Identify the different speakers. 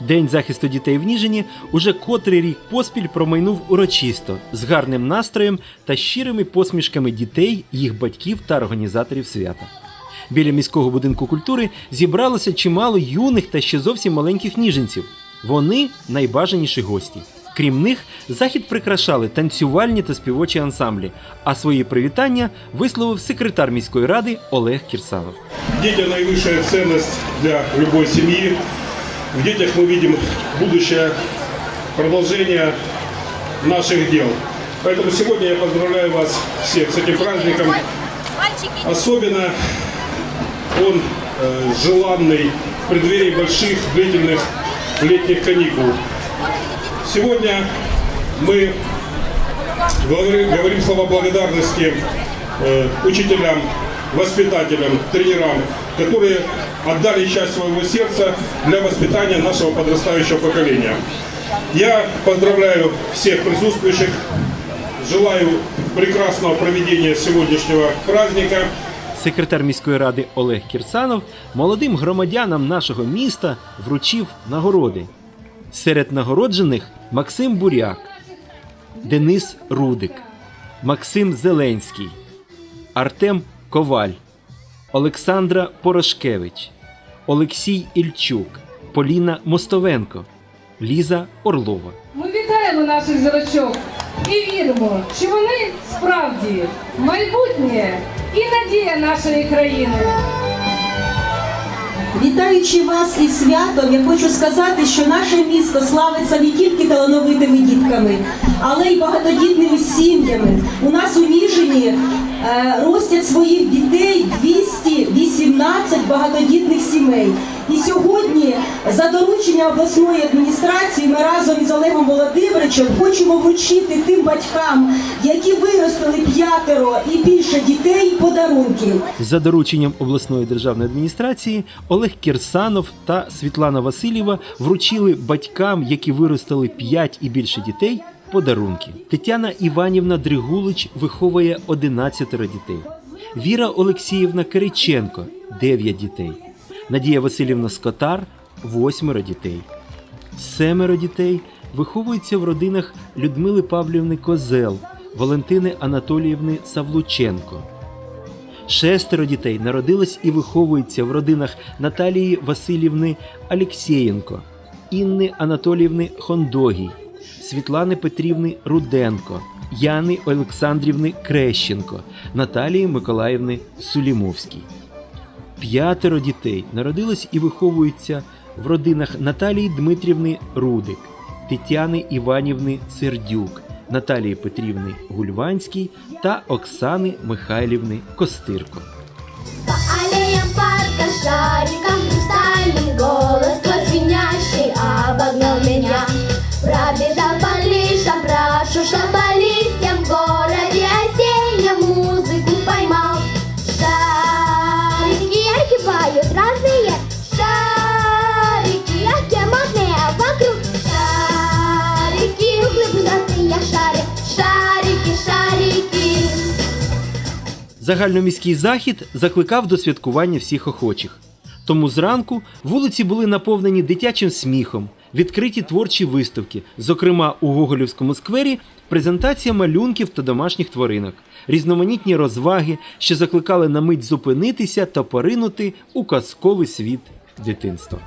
Speaker 1: День захисту дітей в Ніжині уже котрий рік поспіль промайнув урочисто з гарним настроєм та щирими посмішками дітей, їх батьків та організаторів свята. Біля міського будинку культури зібралося чимало юних та ще зовсім маленьких ніженців. Вони найбажаніші гості. Крім них, захід прикрашали танцювальні та співочі ансамблі. А свої привітання висловив секретар міської ради Олег Кірсанов.
Speaker 2: Дети – наивысшая ценность для любой семьи. В детях мы видим будущее, продолжение наших дел. Поэтому сегодня я поздравляю вас всех с этим праздником. Особенно он э, желанный в преддверии больших длительных летних каникул. Сегодня мы говорим, говорим слова благодарности э, учителям, воспитателям, тренерам, которые отдали часть своего сердца для воспитания нашего подрастающего поколения. Я поздравляю всех присутствующих, желаю прекрасного проведения сегодняшнего праздника.
Speaker 1: Секретар міської ради Олег Кірсанов молодим громадянам нашого міста вручив нагороди. Серед нагороджених Максим Буряк, Денис Рудик, Максим Зеленський, Артем Коваль, Олександра Порошкевич, Олексій Ільчук, Поліна Мостовенко, Ліза Орлова.
Speaker 3: Ми вітаємо наших зірочок і віримо, що вони справді майбутнє і надія нашої країни.
Speaker 4: Вітаючи вас із святом, я хочу сказати, що наше місто славиться не тільки талановитими дітками, але й багатодітними сім'ями. У нас у Ніжині е, ростять своїх дітей 218 багатодітних сімей. І сьогодні, за дорученням обласної адміністрації, ми разом із Олегом Володимировичем хочемо вручити тим батькам, які виростили п'ятеро і більше дітей, подарунки.
Speaker 1: За дорученням обласної державної адміністрації Олег Кірсанов та Світлана Васильєва вручили батькам, які виростили 5 і більше дітей, подарунки. Тетяна Іванівна Дригулич виховує 11 дітей. Віра Олексіївна Кириченко 9 дітей. Надія Васильівна Скотар 8 дітей. Семеро дітей виховуються в родинах Людмили Павлівни Козел, Валентини Анатоліївни Савлученко. Шестеро дітей народилось і виховуються в родинах Наталії Васильівни Алєксєєнко, Інни Анатоліївни Хондогій, Світлани Петрівни Руденко, Яни Олександрівни Крещенко, Наталії Миколаївни Сулімовській. П'ятеро дітей народилось і виховуються в родинах Наталії Дмитрівни Рудик, Тетяни Іванівни Сердюк, Наталії Петрівни Гульванській та Оксани Михайлівни Костирко.
Speaker 5: Пробежал по лишам, прошуршал по листьям в городе осеннем музыку поймал. Шарики яркие поют разные, шарики яркие модные вокруг. Шарики углы пузатые шары, шарики, шарики.
Speaker 1: Загальноміський захід закликав до святкування всіх охочих. Тому зранку вулиці були наповнені дитячим сміхом, відкриті творчі виставки, зокрема у Гоголівському сквері презентація малюнків та домашніх тваринок, різноманітні розваги, що закликали на мить зупинитися та поринути у казковий світ дитинства.